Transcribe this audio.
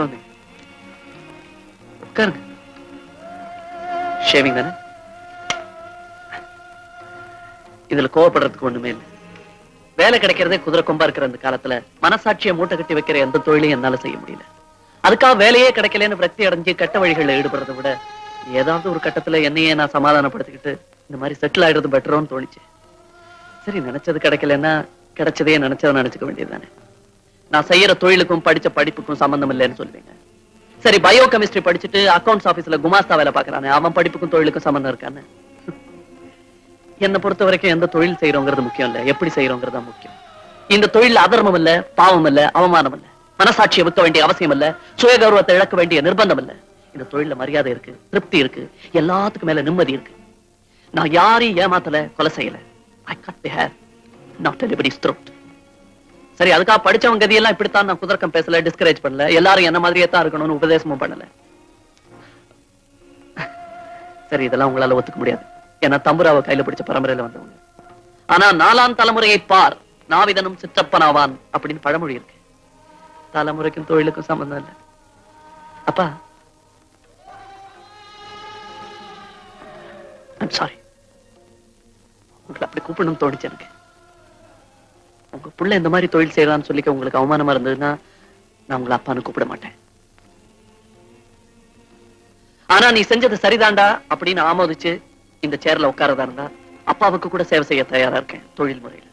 வாங்க உட்காருங்க. ஷேவிங் தானே? இதுல கோவப்படுறதுக்கு ஒண்ணுமே இல்லை. வேலை கிடைக்கிறதே குதிரை கொம்பா இருக்கிற அந்த காலத்துல மனசாட்சியை மூட்டை கட்டி வைக்கிற எந்த தொழிலையும் என்னால செய்ய முடியல. அதுக்காக வேலையே கிடைக்கலன்னு விரக்தி அடைஞ்சு கட்ட வழிகளில் ஈடுபடுறத விட ஏதாவது ஒரு கட்டத்துல என்னையே நான் சமாதானப்படுத்திக்கிட்டு இந்த மாதிரி செட்டில் ஆயிடுறது பெட்டரோன்னு தோணுச்சு. சரி நினைச்சது கிடைக்கலன்னா கிடைச்சதே நினைச்சதை நினைச்சுக்க வேண்டியதுதானே. நான் செய்யற தொழிலுக்கும் படிச்ச படிப்புக்கும் சம்பந்தம் இல்லைன்னு சொல்லுவீங்க. சரி பயோ கெமிஸ்ட்ரி படிச்சுட்டு அக்கௌண்ட்ஸ் ஆபீஸ்ல குமாஸ்தா வேலை பார்க்கறானே அவன் படிப்புக்கும் தொழிலுக்கும் சம்பந்தம் இருக்கானு என்னை பொறுத்த வரைக்கும் எந்த தொழில் செய்யறோங்கிறது முக்கியம் இல்ல. எப்படி செய்யறோங்கிறது தான் முக்கியம். இந்த தொழில் அதர்மம் இல்ல பாவம் இல்ல அவமானம் இல்ல மனசாட்சியை விற்க வேண்டிய அவசியம் இல்ல சுய கௌரவத்தை இழக்க வேண்டிய நிர்பந்தம் இல்ல. இந்த தொழில மரியாதை இருக்கு திருப்தி இருக்கு எல்லாத்துக்கும் மேல நிம்மதி இருக்கு. நான் யாரையும் ஏமாத்தல கொலை செய்யல. I cut the hair not எலிபடிஸ் throat சரி அதுக்காக படிச்சவங்க கதியெல்லாம் இப்படித்தான் நான் குதர்க்கம் பேசல டிஸ்கரேஜ் பண்ணல. எல்லாரும் என்ன மாதிரியே தான் இருக்கணும்னு உபதேசமும் பண்ணல. சரி இதெல்லாம் உங்களால ஒத்துக்க முடியாது. ஏன்னா தம்புராவை கையில பிடிச்ச பரம்பரையில வந்தவங்க. ஆனா நாலாம் தலைமுறையை பார் நாவிதனும் சிற்றப்பனாவான் அப்படின்னு பழமொழி இருக்கு. தலைமுறைக்கும் தொழிலுக்கும் சம்பந்தம் இல்ல. அப்பா சாரி உங்களை அப்படி கூப்பிடணும்னு தோணுச்சு எனக்கு. உங்க புள்ள இந்த மாதிரி தொழில் செய்யறான்னு சொல்லிக்க உங்களுக்கு அவமானமா இருந்ததுன்னா நான் உங்களை அப்பான்னு கூப்பிட மாட்டேன். ஆனா நீ செஞ்சது சரிதான்டா அப்படின்னு ஆமோதிச்சு இந்த சேர்ல உட்காரதா இருந்தா அப்பாவுக்கு கூட சேவை செய்ய தயாரா இருக்கேன் தொழில் முறையில்.